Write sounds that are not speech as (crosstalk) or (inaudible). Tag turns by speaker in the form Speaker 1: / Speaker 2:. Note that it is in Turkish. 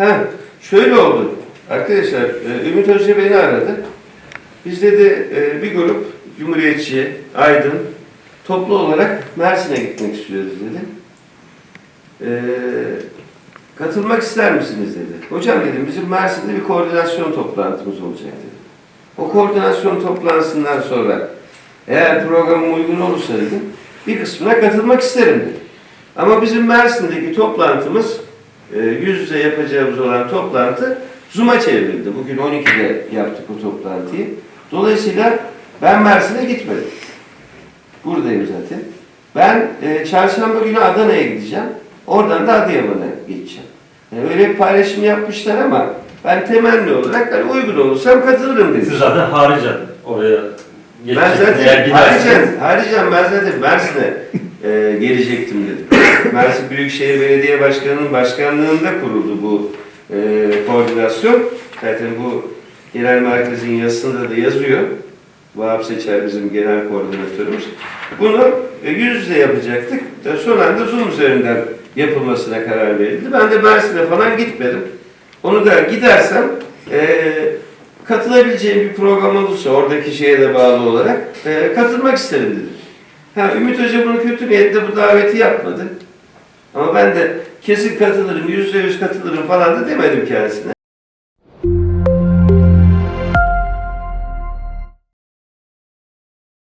Speaker 1: Ha, şöyle oldu. Arkadaşlar, e, Ümit Hoca beni aradı. Biz dedi e, bir grup Cumhuriyetçi, Aydın toplu olarak Mersin'e gitmek istiyoruz dedi. E, katılmak ister misiniz dedi. Hocam dedim bizim Mersin'de bir koordinasyon toplantımız olacak dedi. O koordinasyon toplantısından sonra eğer programım uygun olursa dedim bir kısmına katılmak isterim dedi. Ama bizim Mersin'deki toplantımız e, yüz yüze yapacağımız olan toplantı Zoom'a çevrildi. Bugün 12'de yaptık o toplantıyı. Dolayısıyla ben Mersin'e gitmedim. Buradayım zaten. Ben e, çarşamba günü Adana'ya gideceğim. Oradan da Adıyaman'a geçeceğim. Yani öyle bir paylaşım yapmışlar ama ben temenni olarak hani uygun olursam katılırım dedim.
Speaker 2: Siz zaten haricen oraya
Speaker 1: Ben
Speaker 2: geçeceksiniz. Eğer
Speaker 1: zaten haricen, haricen ben zaten Mersin'e e, gelecektim dedim. (laughs) Mersin Büyükşehir Belediye Başkanı'nın başkanlığında kuruldu bu e, koordinasyon. Zaten bu genel merkezin yazısında da yazıyor. Vahap Seçer bizim genel koordinatörümüz. Bunu e, yüz yüze yapacaktık. E, son anda Zoom üzerinden yapılmasına karar verildi. Ben de Mersin'e falan gitmedim. Onu da gidersem e, katılabileceğim bir program olursa oradaki şeye de bağlı olarak e, katılmak isterim dedim. Ha, Ümit Hoca bunu kötü niyetle bu daveti yapmadı. Ama ben de kesin katılırım, yüzde yüz katılırım falan da demedim kendisine.